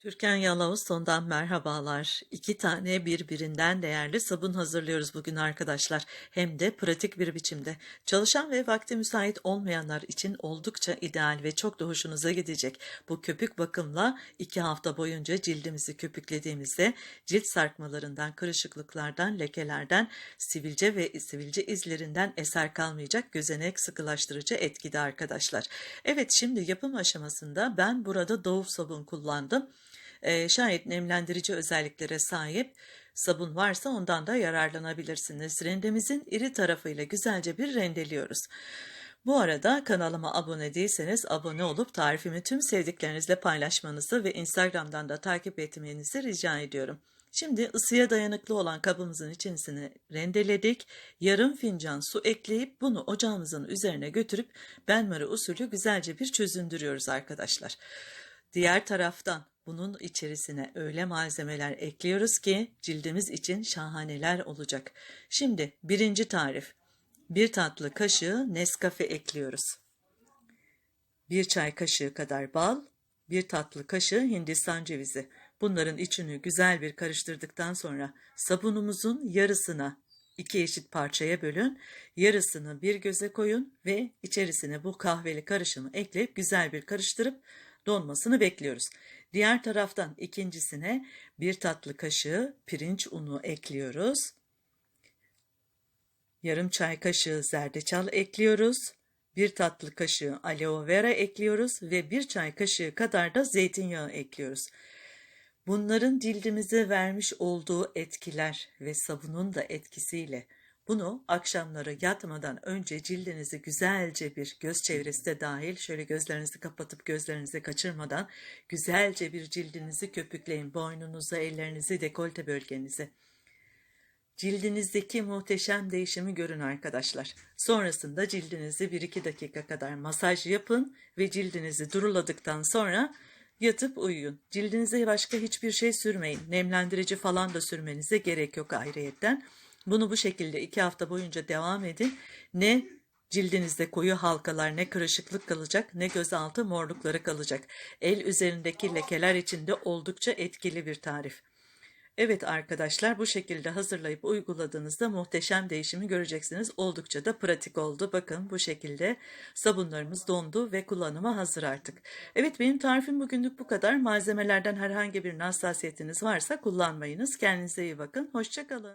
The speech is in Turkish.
Türkan Yalavuzton'dan merhabalar. İki tane birbirinden değerli sabun hazırlıyoruz bugün arkadaşlar. Hem de pratik bir biçimde. Çalışan ve vakti müsait olmayanlar için oldukça ideal ve çok da hoşunuza gidecek. Bu köpük bakımla iki hafta boyunca cildimizi köpüklediğimizde cilt sarkmalarından, kırışıklıklardan, lekelerden, sivilce ve sivilce izlerinden eser kalmayacak gözenek sıkılaştırıcı etkide arkadaşlar. Evet şimdi yapım aşamasında ben burada Dove sabun kullandım. Şayet nemlendirici özelliklere sahip sabun varsa ondan da yararlanabilirsiniz. Rendemizin iri tarafıyla güzelce bir rendeliyoruz. Bu arada kanalıma abone değilseniz abone olup tarifimi tüm sevdiklerinizle paylaşmanızı ve Instagram'dan da takip etmenizi rica ediyorum. Şimdi ısıya dayanıklı olan kabımızın içerisine rendeledik. Yarım fincan su ekleyip bunu ocağımızın üzerine götürüp benmari usulü güzelce bir çözündürüyoruz arkadaşlar. Diğer taraftan bunun içerisine öyle malzemeler ekliyoruz ki cildimiz için şahaneler olacak. Şimdi birinci tarif. Bir tatlı kaşığı Nescafe ekliyoruz. Bir çay kaşığı kadar bal, bir tatlı kaşığı Hindistan cevizi. Bunların içini güzel bir karıştırdıktan sonra sabunumuzun yarısına iki eşit parçaya bölün, yarısını bir göze koyun ve içerisine bu kahveli karışımı ekleyip güzel bir karıştırıp donmasını bekliyoruz. Diğer taraftan ikincisine bir tatlı kaşığı pirinç unu ekliyoruz. Yarım çay kaşığı zerdeçal ekliyoruz. Bir tatlı kaşığı aloe vera ekliyoruz ve bir çay kaşığı kadar da zeytinyağı ekliyoruz. Bunların cildimize vermiş olduğu etkiler ve sabunun da etkisiyle bunu akşamları yatmadan önce cildinizi güzelce bir göz çevresi de dahil şöyle gözlerinizi kapatıp gözlerinizi kaçırmadan güzelce bir cildinizi köpükleyin. Boynunuzu, ellerinizi, dekolte bölgenizi. Cildinizdeki muhteşem değişimi görün arkadaşlar. Sonrasında cildinizi 1-2 dakika kadar masaj yapın ve cildinizi duruladıktan sonra yatıp uyuyun. Cildinize başka hiçbir şey sürmeyin. Nemlendirici falan da sürmenize gerek yok ayrıyetten. Bunu bu şekilde iki hafta boyunca devam edin. Ne cildinizde koyu halkalar ne kırışıklık kalacak ne gözaltı morlukları kalacak. El üzerindeki lekeler için de oldukça etkili bir tarif. Evet arkadaşlar bu şekilde hazırlayıp uyguladığınızda muhteşem değişimi göreceksiniz. Oldukça da pratik oldu. Bakın bu şekilde sabunlarımız dondu ve kullanıma hazır artık. Evet benim tarifim bugünlük bu kadar. Malzemelerden herhangi bir hassasiyetiniz varsa kullanmayınız. Kendinize iyi bakın. Hoşçakalın.